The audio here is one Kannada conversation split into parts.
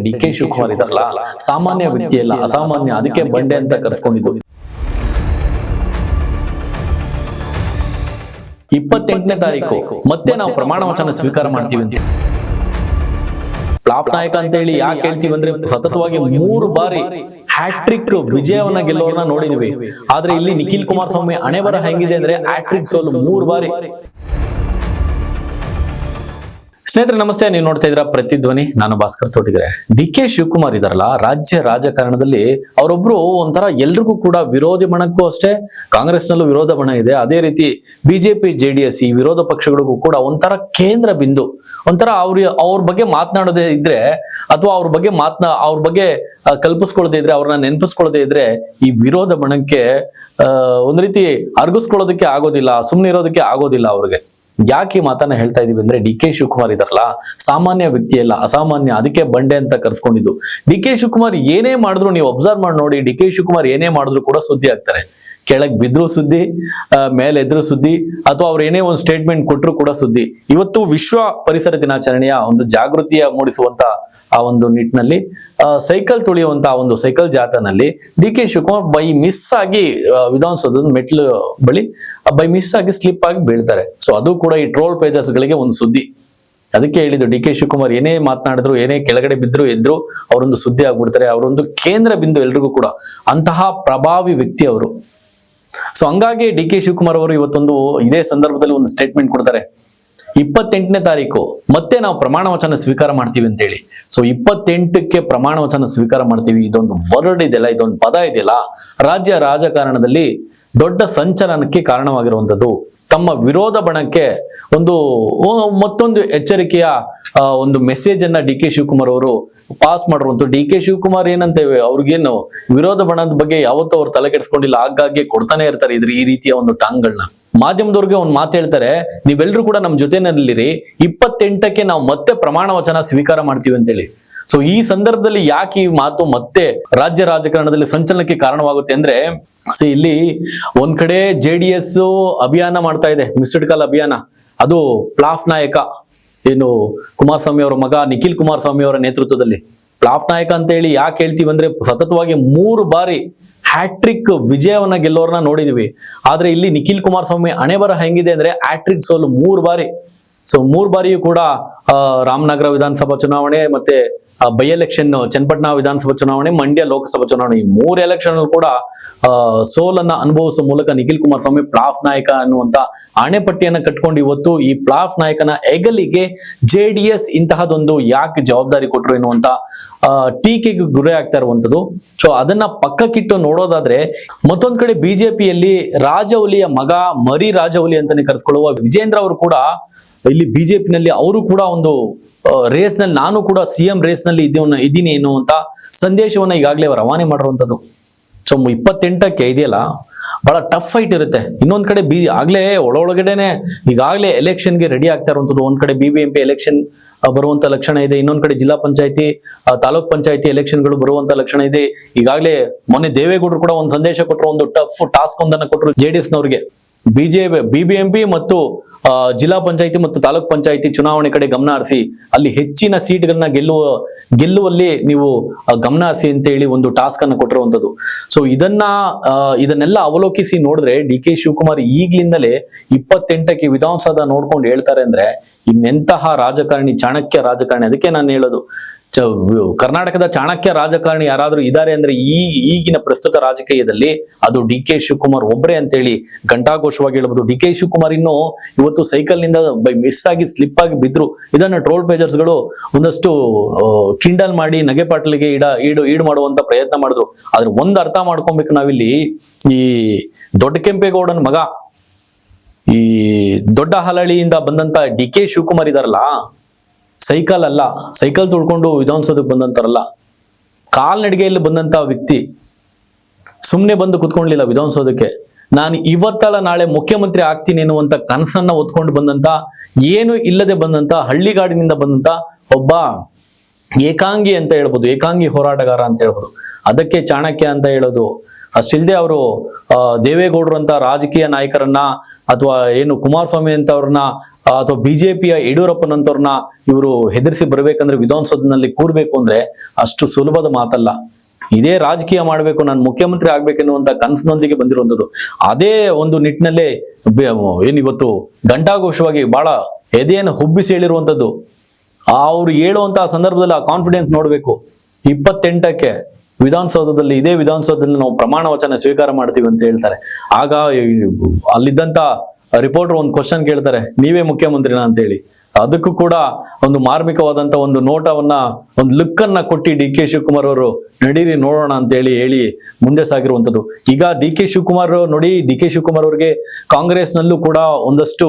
ಡಿ ಕೆ ಶಿವಕುಮಾರ್ ಇದಾರಲ್ಲ ಸಾಮಾನ್ಯ ವ್ಯಕ್ತಿ ಅಲ್ಲ ಅಸಾಮಾನ್ಯ ಅದಕ್ಕೆ ಬಂಡೆ ಅಂತ ಕರೆಸ್ಕೊಂಡಿದ್ದು. ಇಪ್ಪತ್ತೆಂಟನೇ ತಾರೀಕು. ಮತ್ತೆ ನಾವು ಪ್ರಮಾಣ ವಚನ ಸ್ವೀಕಾರ ಮಾಡ್ತೀವಿ ಅಂತ. ಪ್ಲಾಫ್ ನಾಯಕ ಅಂತ ಹೇಳಿ ಯಾಕೆ ಹೇಳ್ತೀವಿ ಅಂದ್ರೆ ಸತತವಾಗಿ ಮೂರು ಬಾರಿ ಹ್ಯಾಟ್ರಿಕ್ ವಿಜಯವನ್ನ ಗೆಲ್ಲೋರ್ನ ನೋಡಿದ್ವಿ. ಆದ್ರೆ ಇಲ್ಲಿ ನಿಖಿಲ್ ಕುಮಾರಸ್ವಾಮಿ ಹಣೆ ಬರ ಹೆಂಗಿದೆ ಅಂದ್ರೆ ಹ್ಯಾಟ್ರಿಕ್ ಸೋಲು ಮೂರು ಬಾರಿ. ಸ್ನೇಹಿತರೆ, ನಮಸ್ತೆ. ನೀವು ನೋಡ್ತಾ ಇದ್ರ ಪ್ರತಿಧ್ವನಿ ನಾನು ಭಾಸ್ಕರ್ ತೋಟಿದ್ರೆ ಡಿ ಕೆ ಶಿವಕುಮಾರ್ ಇದಾರಲ್ಲ ರಾಜ್ಯ ರಾಜಕಾರಣದಲ್ಲಿ ಅವರೊಬ್ರು ಒಂಥರ ಎಲ್ರಿಗೂ ಕೂಡ ವಿರೋಧಿ ಬಣಕ್ಕೂ ಅಷ್ಟೇ, ಕಾಂಗ್ರೆಸ್ನಲ್ಲೂ ವಿರೋಧ ಬಣ ಇದೆ. ಅದೇ ರೀತಿ ಬಿಜೆಪಿ ಜೆ ಈ ವಿರೋಧ ಪಕ್ಷಗಳಿಗೂ ಕೂಡ ಒಂಥರ ಕೇಂದ್ರ ಬಿಂದು. ಒಂಥರ ಅವ್ರ ಅವ್ರ ಬಗ್ಗೆ ಮಾತನಾಡೋದೇ ಇದ್ರೆ, ಅಥವಾ ಅವ್ರ ಬಗ್ಗೆ ಮಾತನಾ, ಅವ್ರ ಬಗ್ಗೆ ಕಲ್ಪಿಸ್ಕೊಳ್ಳದೆ ಇದ್ರೆ, ಅವ್ರನ್ನ ನೆನಪಿಸ್ಕೊಳ್ಳದೆ ಇದ್ರೆ ಈ ವಿರೋಧ ಬಣಕ್ಕೆ ಒಂದ್ ರೀತಿ ಅರ್ಗಿಸ್ಕೊಳ್ಳೋದಕ್ಕೆ ಆಗೋದಿಲ್ಲ ಸುಮ್ಮನೆ ಇರೋದಕ್ಕೆ ಆಗೋದಿಲ್ಲ ಅವ್ರಿಗೆ. ಯಾಕೆ ಮಾತನ್ನ ಹೇಳ್ತಾ ಇದೀವಿ ಅಂದ್ರೆ ಡಿ ಕೆ ಶಿವಕುಮಾರ್ ಇದಾರಲ್ಲ, ಸಾಮಾನ್ಯ ವ್ಯಕ್ತಿ ಅಲ್ಲ, ಅಸಾಮಾನ್ಯ, ಅದಕ್ಕೆ ಬಂಡೆ ಅಂತ ಕರ್ಸ್ಕೊಂಡಿದ್ದು. ಡಿ ಕೆ ಶಿವಕುಮಾರ್ ಏನೇ ಮಾಡಿದ್ರು ನೀವು ಅಬ್ಸರ್ವ್ ಮಾಡಿ ನೋಡಿ, ಡಿ ಕೆ ಶಿವಕುಮಾರ್ ಏನೇ ಮಾಡಿದ್ರು ಕೂಡ ಸುದ್ದಿ ಆಗ್ತಾರೆ. ಕೆಳಗ್ ಬಿದ್ರು ಸುದ್ದಿ ಮೇಲೆ ಎದ್ರು ಸುದ್ದಿ, ಅಥವಾ ಅವ್ರು ಏನೇ ಒಂದು ಸ್ಟೇಟ್ಮೆಂಟ್ ಕೊಟ್ಟರು ಕೂಡ ಸುದ್ದಿ. ಇವತ್ತು ವಿಶ್ವ ಪರಿಸರ ದಿನಾಚರಣೆಯ ಒಂದು ಜಾಗೃತಿಯ ಮೂಡಿಸುವಂತ ಆ ಒಂದು ನಿಟ್ಟಿನಲ್ಲಿ ಸೈಕಲ್ ತುಳಿಯುವಂತ ಒಂದು cycle ಜಾಥಾನಲ್ಲಿ D K Shivakumar by miss ಆಗಿ ವಿಧಾನಸೌಧದ ಮೆಟ್ಲು ಬಳಿ ಬೈ ಮಿಸ್ ಆಗಿ ಸ್ಲಿಪ್ ಆಗಿ ಬೀಳ್ತಾರೆ. ಸೊ ಅದು ಕೂಡ ಈ ಟ್ರೋಲ್ ಪೇಜರ್ಸ್ ಗಳಿಗೆ ಒಂದು ಸುದ್ದಿ. ಅದಕ್ಕೆ ಹೇಳಿದ್ದು ಡಿ ಕೆ ಶಿವಕುಮಾರ್ ಏನೇ ಮಾತನಾಡಿದ್ರು, ಏನೇ ಕೆಳಗಡೆ ಬಿದ್ರು ಎದ್ರು ಅವರೊಂದು ಸುದ್ದಿ ಆಗ್ಬಿಡ್ತಾರೆ. ಅವರೊಂದು ಕೇಂದ್ರ ಬಿಂದು ಎಲ್ರಿಗೂ ಕೂಡ. ಅಂತಹ ಪ್ರಭಾವಿ ವ್ಯಕ್ತಿ ಅವರು. ಸೊ ಹಂಗಾಗಿ ಡಿ ಕೆ ಶಿವಕುಮಾರ್ ಅವರು ಇವತ್ತೊಂದು ಇದೇ ಸಂದರ್ಭದಲ್ಲಿ ಒಂದು ಸ್ಟೇಟ್ಮೆಂಟ್ ಕೊಡ್ತಾರೆ. ಇಪ್ಪತ್ತೆಂಟನೇ ತಾರೀಕು, ಮತ್ತೆ ನಾವು ಪ್ರಮಾಣ ವಚನ ಸ್ವೀಕಾರ ಮಾಡ್ತೀವಿ ಅಂತ ಹೇಳಿ ಸೊ ಇಪ್ಪತ್ತೆಂಟಕ್ಕೆ ಪ್ರಮಾಣ ವಚನ ಸ್ವೀಕಾರ ಮಾಡ್ತೀವಿ. ಇದೊಂದು ವರ್ಡ್ ಇದೆಯಲ್ಲ, ಇದೊಂದು ಪದ ಇದೆಯಲ್ಲ. ರಾಜ್ಯ ರಾಜಕಾರಣದಲ್ಲಿ ದೊಡ್ಡ ಸಂಚಲನಕ್ಕೆ ಕಾರಣವಾಗಿರುವಂತದ್ದು ತಮ್ಮ ವಿರೋಧ ಬಣಕ್ಕೆ ಒಂದು ಮತ್ತೊಂದು ಎಚ್ಚರಿಕೆಯ ಒಂದು ಮೆಸೇಜ್ ಅನ್ನ ಡಿ ಕೆ ಶಿವಕುಮಾರ್ ಅವರು ಪಾಸ್ ಮಾಡಿರುವಂತ ಡಿ ಕೆ ಶಿವಕುಮಾರ್ ಏನಂತೇವೆ? ಅವ್ರಿಗೇನು ವಿರೋಧ ಬಣದ ಬಗ್ಗೆ ಯಾವತ್ತೂ ಅವ್ರು ತಲೆ ಕೆಡಿಸ್ಕೊಂಡಿಲ್ಲ. ಆಗಾಗ್ಗೆ ಕೊಡ್ತಾನೆ ಇರ್ತಾರೆ ಇದ್ರ ಈ ರೀತಿಯ ಒಂದು ಟಾಂಗ್ಗಳನ್ನ ಮಾಧ್ಯಮದವ್ರಿಗೆ ಒಂದು ಮಾತು ಹೇಳ್ತಾರೆ ನೀವೆಲ್ಲರೂ ಕೂಡ ನಮ್ಮ ಜೊತೆನಲ್ಲಿರಿ. ಇಪ್ಪತ್ತೆಂಟಕ್ಕೆ ನಾವು ಮತ್ತೆ ಪ್ರಮಾಣ ವಚನ ಸ್ವೀಕಾರ ಮಾಡ್ತೀವಿ ಅಂತೇಳಿ. ಸೊ ಈ ಸಂದರ್ಭದಲ್ಲಿ ಯಾಕೆ ಈ ಮಾತು ಮತ್ತೆ ರಾಜ್ಯ ರಾಜಕಾರಣದಲ್ಲಿ ಸಂಚಲನಕ್ಕೆ ಕಾರಣವಾಗುತ್ತೆ ಅಂದ್ರೆ ಸೊ ಇಲ್ಲಿ ಒಂದ್ ಕಡೆ ಜೆ ಡಿ ಎಸ್ ಅಭಿಯಾನ ಮಾಡ್ತಾ ಇದೆ, ಮಿಸ್ಡ್ ಕಾಲ್ ಅಭಿಯಾನ. ಅದು ಪ್ಲಾಫ್ ನಾಯಕ, ಏನು ಕುಮಾರಸ್ವಾಮಿ ಅವರ ಮಗ, ನಿಖಿಲ್ ಕುಮಾರಸ್ವಾಮಿ ಅವರ ನೇತೃತ್ವದಲ್ಲಿ. ಪ್ಲಾಫ್ ನಾಯಕ ಅಂತ ಹೇಳಿ ಯಾಕೆ ಹೇಳ್ತೀವಿ ಅಂದ್ರೆ, ಸತತವಾಗಿ ಮೂರು ಬಾರಿ ಹ್ಯಾಟ್ರಿಕ್ ವಿಜಯವನ್ನ ಗೆಲ್ಲೋರ್ನ ನೋಡಿದೀವಿ. ಆದ್ರೆ ಇಲ್ಲಿ ನಿಖಿಲ್ ಕುಮಾರಸ್ವಾಮಿ ಅಣೆಬರ ಹೆಂಗಿದೆ ಅಂದ್ರೆ, ಹ್ಯಾಟ್ರಿಕ್ ಸೋಲು ಮೂರು ಬಾರಿ. ಸೊ ಮೂರು ಬಾರಿಯೂ ಕೂಡ ರಾಮನಗರ ವಿಧಾನಸಭಾ ಚುನಾವಣೆ ಮತ್ತೆ ಬೈ ಎಲೆಕ್ಷನ್ ಚನ್ನಪಟ್ಟಣ ವಿಧಾನಸಭಾ ಚುನಾವಣೆ, ಮಂಡ್ಯ ಲೋಕಸಭಾ ಚುನಾವಣೆ, ಈ ಮೂರು ಎಲೆಕ್ಷನ್ ಕೂಡ ಸೋಲನ್ನ ಅನುಭವಿಸುವ ಮೂಲಕ ನಿಖಿಲ್ ಕುಮಾರಸ್ವಾಮಿ ಪ್ಲಾಫ್ ನಾಯಕ ಅನ್ನುವಂತ ಆಣೆಪಟ್ಟಿಯನ್ನ ಕಟ್ಕೊಂಡು ಇವತ್ತು ಈ ಪ್ಲಾಫ್ ನಾಯಕನ ಹೆಗಲಿಗೆ ಜೆ ಡಿ ಎಸ್ ಇಂತಹದೊಂದು ಯಾಕೆ ಜವಾಬ್ದಾರಿ ಕೊಟ್ರು ಎನ್ನುವಂತ ಟೀಕೆಗೆ ಗುರಿ ಆಗ್ತಾ ಇರುವಂತದ್ದು ಸೊ ಅದನ್ನ ಪಕ್ಕಕ್ಕಿಟ್ಟು ನೋಡೋದಾದ್ರೆ, ಮತ್ತೊಂದ್ ಕಡೆ ಬಿಜೆಪಿಯಲ್ಲಿ ರಾಜೌಲಿಯ ಮಗ ಮರಿ ರಾಜೌಲಿ ಅಂತಾನೆ ಕರೆಸ್ಕೊಳ್ಳುವ ವಿಜೇಂದ್ರ ಅವರು ಕೂಡ ಇಲ್ಲಿ ಬಿಜೆಪಿನಲ್ಲಿ ಅವರು ಕೂಡ ಒಂದು ರೇಸ್ನಲ್ಲಿ, ನಾನು ಕೂಡ ಸಿ ಎಂ ರೇಸ್ನಲ್ಲಿ ಇದ್ದೀನ ಇದ್ದೀನಿ ಎನ್ನುವಂತ ಸಂದೇಶವನ್ನ ಈಗಾಗಲೇ ರವಾನೆ ಮಾಡಿರುವಂತದ್ದು ಸೊ ಇಪ್ಪತ್ತೆಂಟಕ್ಕೆ ಇದೆಯಲ್ಲ, ಬಹಳ ಟಫ್ ಫೈಟ್ ಇರುತ್ತೆ. ಇನ್ನೊಂದ್ ಕಡೆ ಬಿ, ಆಗ್ಲೇ ಒಳೊಳಗಡೆನೆ, ಈಗಾಗಲೇ ಎಲೆಕ್ಷನ್ಗೆ ರೆಡಿ ಆಗ್ತಾ ಇರುವಂತದ್ದು ಒಂದ್ ಕಡೆ B B M P election ಬರುವಂತ ಲಕ್ಷಣ ಇದೆ. ಇನ್ನೊಂದ್ ಕಡೆ ಜಿಲ್ಲಾ ಪಂಚಾಯತಿ ತಾಲೂಕ್ ಪಂಚಾಯತಿ ಎಲೆಕ್ಷನ್ಗಳು ಬರುವಂತ ಲಕ್ಷಣ ಇದೆ. ಈಗಾಗಲೇ ಮೊನ್ನೆ ದೇವೇಗೌಡರು ಕೂಡ ಒಂದು ಸಂದೇಶ ಕೊಟ್ಟರು ಒಂದು ಟಫ್ ಟಾಸ್ಕ್ ಒಂದನ್ನ ಕೊಟ್ಟರು ಜೆ ಡಿ ಬಿ ನವರಿಗೆ. ಬಿಜೆಪಿ ಬಿಬಿಎಂಪಿ ಮತ್ತು ಜಿಲ್ಲಾ ಪಂಚಾಯಿತಿ ಮತ್ತು ತಾಲೂಕ್ ಪಂಚಾಯಿತಿ ಚುನಾವಣೆ ಕಡೆ ಗಮನ ಹರಿಸಿ ಅಲ್ಲಿ ಹೆಚ್ಚಿನ ಸೀಟ್ಗಳನ್ನ ಗೆಲ್ಲುವ, ಗೆಲ್ಲುವಲ್ಲಿ ನೀವು ಗಮನ ಹರಿಸಿ ಅಂತ ಹೇಳಿ ಒಂದು ಟಾಸ್ಕ್ ಅನ್ನು ಕೊಟ್ಟಿರುವಂತದ್ದು ಸೊ ಇದನ್ನ ಇದನ್ನೆಲ್ಲ ಅವಲೋಕಿಸಿ ನೋಡಿದ್ರೆ ಡಿ ಕೆ ಶಿವಕುಮಾರ್ ಈಗ್ಲಿಂದಲೇ ಇಪ್ಪತ್ತೆಂಟಕ್ಕೆ ವಿಧಾನಸೌಧ ನೋಡ್ಕೊಂಡು ಹೇಳ್ತಾರೆ ಅಂದ್ರೆ ಇನ್ನೆಂತಹ ರಾಜಕಾರಣಿ, ಚಾಣಕ್ಯ ರಾಜಕಾರಣಿ, ಅದಕ್ಕೆ ನಾನು ಹೇಳೋದು. ಕರ್ನಾಟಕದ ಚಾಣಕ್ಯ ರಾಜಕಾರಣಿ ಯಾರಾದರೂ ಇದ್ದಾರೆ ಅಂದ್ರೆ ಈ ಈಗಿನ ಪ್ರಸ್ತುತ ರಾಜಕೀಯದಲ್ಲಿ ಅದು ಡಿ ಕೆ ಶಿವಕುಮಾರ್ ಒಬ್ಬರೇ ಅಂತೇಳಿ ಘಂಟಾಘೋಷವಾಗಿ ಹೇಳ್ಬೋದು. ಡಿ ಕೆ ಶಿವಕುಮಾರ್ ಇನ್ನು ಇವತ್ತು ಸೈಕಲ್ನಿಂದ ಮಿಸ್ ಆಗಿ ಸ್ಲಿಪ್ ಆಗಿ ಬಿದ್ರು. ಇದನ್ನ ಟ್ರೋಲ್ ಪೇಜರ್ಸ್ಗಳು ಒಂದಷ್ಟು ಕಿಂಡಲ್ ಮಾಡಿ ನಗೆ ಪಾಟ್ಲಿಗೆ ಇಡ ಈಡು ಈಡು ಮಾಡುವಂತ ಪ್ರಯತ್ನ ಮಾಡಿದ್ರು. ಆದ್ರೆ ಒಂದ್ ಅರ್ಥ ಮಾಡ್ಕೊಬೇಕು ನಾವಿಲ್ಲಿ. ಈ ದೊಡ್ಡ ಕೆಂಪೇಗೌಡನ ಮಗ, ಈ ದೊಡ್ಡ ಹಲಳಿಯಿಂದ ಬಂದಂತ ಡಿ ಕೆ ಶಿವಕುಮಾರ್ ಇದಾರಲ್ಲ ಸೈಕಲ್ ಅಲ್ಲ, ಸೈಕಲ್ ತುಳ್ಕೊಂಡು ವಿಧಾನಸೌಧಕ್ಕೆ ಬಂದಂತಾರಲ್ಲ, ಕಾಲ್ನಡಿಗೆಯಲ್ಲಿ ಬಂದಂತ ವ್ಯಕ್ತಿ ಸುಮ್ಮನೆ ಬಂದು ಕುತ್ಕೊಂಡ್ಲಿಲ್ಲ ವಿಧಾನಸೌಧಕ್ಕೆ. ನಾನು ಇವತ್ತಲ್ಲ ನಾಳೆ ಮುಖ್ಯಮಂತ್ರಿ ಆಗ್ತೀನಿ ಎನ್ನುವಂತ ಕನಸನ್ನ ಹೊತ್ಕೊಂಡು ಬಂದಂತ, ಏನು ಇಲ್ಲದೆ ಬಂದಂತ, ಹಳ್ಳಿಗಾಡಿನಿಂದ ಬಂದಂತ ಒಬ್ಬ ಏಕಾಂಗಿ ಅಂತ ಹೇಳ್ಬೋದು, ಏಕಾಂಗಿ ಹೋರಾಟಗಾರ ಅಂತ ಹೇಳ್ಬೋದು. ಅದಕ್ಕೆ ಚಾಣಕ್ಯ ಅಂತ ಹೇಳೋದು. ಅಷ್ಟಿಲ್ದೆ ಅವರು ದೇವೇಗೌಡರು ಅಂತ ರಾಜಕೀಯ ನಾಯಕರನ್ನ ಅಥವಾ ಏನು ಕುಮಾರಸ್ವಾಮಿ ಅಂತವ್ರನ್ನ ಅಥವಾ ಬಿಜೆಪಿಯ ಯಡಿಯೂರಪ್ಪನಂತವ್ರನ್ನ ಇವರು ಹೆದರಿಸಿ ಬರಬೇಕಂದ್ರೆ ವಿಧಾನಸೌಧದಲ್ಲಿ ಕೂರ್ಬೇಕು ಅಂದ್ರೆ ಅಷ್ಟು ಸುಲಭದ ಮಾತಲ್ಲ. ಇದೇ ರಾಜಕೀಯ ಮಾಡಬೇಕು, ನಾನು ಮುಖ್ಯಮಂತ್ರಿ ಆಗ್ಬೇಕೆನ್ನುವಂತ ಕನಸಿನೊಂದಿಗೆ ಬಂದಿರುವಂಥದ್ದು. ಅದೇ ಒಂದು ನಿಟ್ಟಿನಲ್ಲೇ ಏನಿವತ್ತು ಗಂಟಾಘೋಷವಾಗಿ ಬಹಳ ಎದೆಯನ್ನು ಹುಬ್ಬಿಸಿ ಹೇಳಿರುವಂಥದ್ದು. ಅವ್ರು ಹೇಳುವಂತಹ ಸಂದರ್ಭದಲ್ಲಿ ಆ ಕಾನ್ಫಿಡೆನ್ಸ್ ನೋಡಬೇಕು. ಇಪ್ಪತ್ತೆಂಟಕ್ಕೆ ವಿಧಾನಸೌಧದಲ್ಲಿ, ಇದೇ ವಿಧಾನಸೌಧದಲ್ಲಿ ನಾವು ಪ್ರಮಾಣ ವಚನ ಸ್ವೀಕಾರ ಮಾಡ್ತೀವಿ ಅಂತ ಹೇಳ್ತಾರೆ. ಆಗ ಅಲ್ಲಿದ್ದಂತ ರಿಪೋರ್ಟರ್ ಒಂದು ಕ್ವಶನ್ ಕೇಳ್ತಾರೆ, ನೀವೇ ಮುಖ್ಯಮಂತ್ರಿನಾ? ಅಂತ ಹೇಳಿ. ಅದಕ್ಕೂ ಕೂಡ ಒಂದು ಮಾರ್ಮಿಕವಾದಂತ ಒಂದು ನೋಟವನ್ನ, ಒಂದು ಲುಕ್ ಅನ್ನ ಕೊಟ್ಟು ಡಿ ಕೆ ಶಿವಕುಮಾರ್ ಅವರು, ನಡೀರಿ ನೋಡೋಣ ಅಂತ ಹೇಳಿ ಹೇಳಿ ಮುಂದೆ ಸಾಗಿರುವಂತದ್ದು. ಈಗ ಡಿ ಕೆ ಶಿವಕುಮಾರ್ ನೋಡಿ, ಡಿ ಕೆ ಶಿವಕುಮಾರ್ ಅವರಿಗೆ ಕಾಂಗ್ರೆಸ್ನಲ್ಲೂ ಕೂಡ ಒಂದಷ್ಟು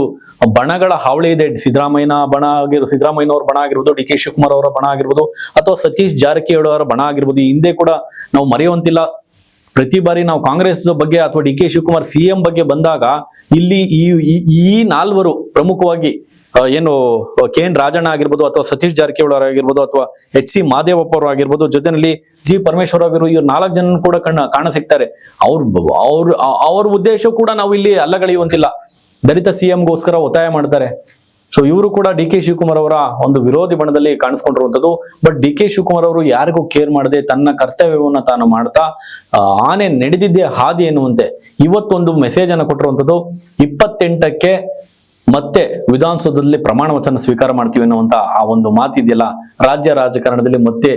ಬಣಗಳ ಹಾವಳಿ ಇದೆ. ಸಿದ್ದರಾಮಯ್ಯನ ಬಣ ಆಗಿರೋ, ಸಿದ್ದರಾಮಯ್ಯನವ್ರ ಬಣ ಆಗಿರ್ಬೋದು, ಡಿ ಕೆ ಶಿವಕುಮಾರ್ ಅವರ ಬಣ ಆಗಿರ್ಬೋದು, ಅಥವಾ ಸತೀಶ್ ಜಾರಕಿಹೊಳಿ ಅವರ ಬಣ ಆಗಿರ್ಬೋದು, ಈ ಹಿಂದೆ ಕೂಡ ನಾವು ಮರೆಯುವಂತಿಲ್ಲ. ಪ್ರತಿ ಬಾರಿ ನಾವು ಕಾಂಗ್ರೆಸ್ ಬಗ್ಗೆ ಅಥವಾ D K Shivakumar C M ಬಗ್ಗೆ ಬಂದಾಗ ಇಲ್ಲಿ ಈ ಈ- ನಾಲ್ವರು ಪ್ರಮುಖವಾಗಿ ಏನು, ಕೆ ಎನ್ ರಾಜಣ್ಣ ಆಗಿರ್ಬೋದು ಅಥವಾ ಸತೀಶ್ ಜಾರಕಿಹೊಳಿ ಆಗಿರ್ಬೋದು ಅಥವಾ ಎಚ್ ಸಿ ಮಾದೇವಪ್ಪ ಅವರು ಆಗಿರ್ಬೋದು ಜೊತೆನಲ್ಲಿ ಜಿ ಪರಮೇಶ್ವರ್ ಅವರು ಇವ್ರು ನಾಲ್ಕು ಜನ ಕೂಡ ಕಣ್ಣ ಕಾಣ ಸಿಗ್ತಾರೆ ಅವ್ರ ಅವ್ರ ಅವ್ರ ಉದ್ದೇಶ ಕೂಡ ನಾವು ಇಲ್ಲಿ ಅಲ್ಲಗಳೆಯುವಂತಿಲ್ಲ. ದಲಿತ ಸಿ ಗೋಸ್ಕರ ಒತ್ತಾಯ ಮಾಡ್ತಾರೆ. ಸೊ ಇವರು ಕೂಡ ಡಿ ಕೆ ಶಿವಕುಮಾರ್ ಅವರ ಒಂದು ವಿರೋಧಿ ಬಣದಲ್ಲಿ ಕಾಣಿಸ್ಕೊಂಡಿರುವಂತದ್ದು ಬಟ್ ಡಿ ಕೆ ಶಿವಕುಮಾರ್ ಅವರು ಯಾರಿಗೂ ಕೇರ್ ಮಾಡದೆ ತನ್ನ ಕರ್ತವ್ಯವನ್ನ ತಾನು ಮಾಡ್ತಾ ಆನೆ ನಡೆದಿದ್ದೇ ಹಾದಿ ಎನ್ನುವಂತೆ ಇವತ್ತೊಂದು ಮೆಸೇಜ್ ಅನ್ನು ಕೊಟ್ಟಿರುವಂತದ್ದು ಇಪ್ಪತ್ತೆಂಟಕ್ಕೆ ಮತ್ತೆ ವಿಧಾನಸೌಧದಲ್ಲಿ ಪ್ರಮಾಣ ವಚನ ಸ್ವೀಕಾರ ಮಾಡ್ತೀವಿ ಅನ್ನುವಂತ ಆ ಒಂದು ಮಾತಿದೆಯಲ್ಲ. ರಾಜ್ಯ ರಾಜಕಾರಣದಲ್ಲಿ ಮತ್ತೆ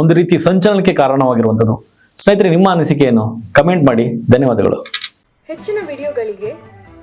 ಒಂದು ರೀತಿ ಸಂಚಲನಕ್ಕೆ ಕಾರಣವಾಗಿರುವಂತದ್ದು ಸ್ನೇಹಿತರೆ, ನಿಮ್ಮ ಅನಿಸಿಕೆ ಏನು? ಕಮೆಂಟ್ ಮಾಡಿ. ಧನ್ಯವಾದಗಳು. ಹೆಚ್ಚಿನ ವಿಡಿಯೋಗಳಿಗೆ